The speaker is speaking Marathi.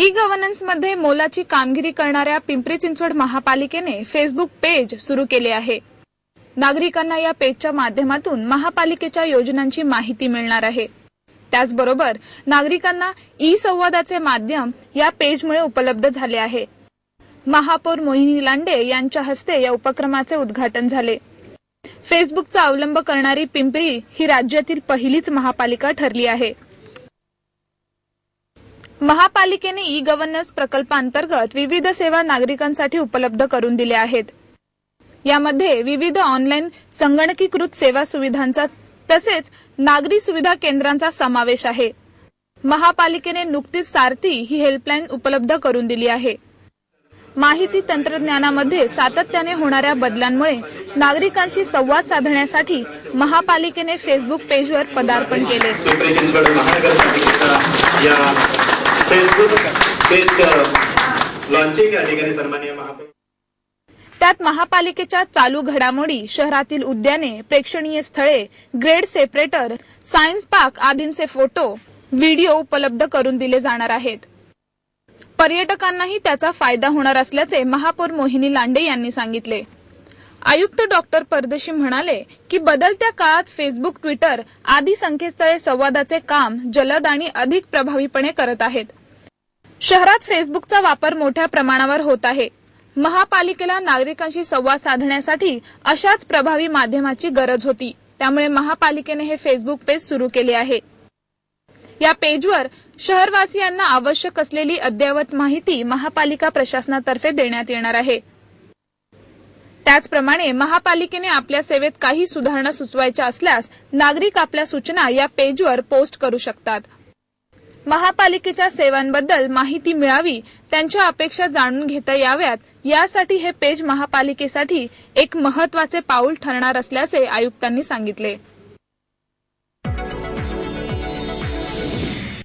ई गव्हर्नन्समध्ये मोलाची कामगिरी करणाऱ्या पिंपरी चिंचवड महापालिकेने फेसबुक पेज सुरू केले आहे. नागरिकांना या पेजच्या माध्यमातून महापालिकेच्या योजनांची माहिती मिळणार आहे. त्याचबरोबर नागरिकांना ई संवादाचे माध्यम या पेजमुळे उपलब्ध झाले आहे. महापौर मोहिनी लांडे यांच्या हस्ते या उपक्रमाचे उद्घाटन झाले. फेसबुकचा अवलंब करणारी पिंपरी ही राज्यातील पहिलीच महापालिका ठरली आहे. महापालिकेने ई गव्हर्नन्स प्रकल्पांतर्गत विविध सेवा नागरिकांसाठी उपलब्ध करून दिल्या आहेत. यामध्ये विविध ऑनलाईन संगणकीकृत सेवा सुविधांचा तसेच नागरी सुविधा केंद्रांचा समावेश आहे. महापालिकेने नुकतीच सारथी ही हेल्पलाईन उपलब्ध करून दिली आहे. माहिती तंत्रज्ञानामध्ये सातत्याने होणाऱ्या बदलांमुळे नागरिकांशी संवाद साधण्यासाठी महापालिकेने फेसबुक पेजवर पदार्पण केले. फेसबुक पेज लॉन्चिंग या ठिकाणी महापौर त्यात महापालिकेच्या चालू घडामोडी शहरातील उद्याने प्रेक्षणीय स्थळे ग्रेड सेपरेटर सायन्स पार्क आदींचे फोटो व्हिडिओ उपलब्ध करून दिले जाणार आहेत. पर्यटकांनाही त्याचा फायदा होणार असल्याचे महापौर मोहिनी लांडे यांनी सांगितले. आयुक्त डॉक्टर परदेशी म्हणाले की बदलत्या काळात फेसबुक ट्विटर आदी संकेतस्थळे संवादाचे काम जलद आणि अधिक प्रभावीपणे करत आहेत. शहरात फेसबुकचा वापर मोठ्या प्रमाणावर होत आहे. महापालिकेला नागरिकांशी संवाद साधण्यासाठी अशाच प्रभावी माध्यमाची गरज होती. त्यामुळे महापालिकेने हे फेसबुक पेज सुरू केले आहे. या पेजवर शहरवासियांना आवश्यक असलेली अद्ययावत माहिती महापालिका प्रशासनातर्फे देण्यात येणार आहे. त्याचप्रमाणे महापालिकेने आपल्या सेवेत काही सुधारणा सुचवायच्या असल्यास नागरिक आपल्या सूचना या पेजवर पोस्ट करू शकतात. महापालिकेच्या सेवांबद्दल माहिती मिळावी त्यांच्या अपेक्षा जाणून घेता याव्यात. यासाठी हे पेज महापालिकेसाठी एक महत्त्वाचे पाऊल ठरणार असल्याचे आयुक्तांनी सांगितले.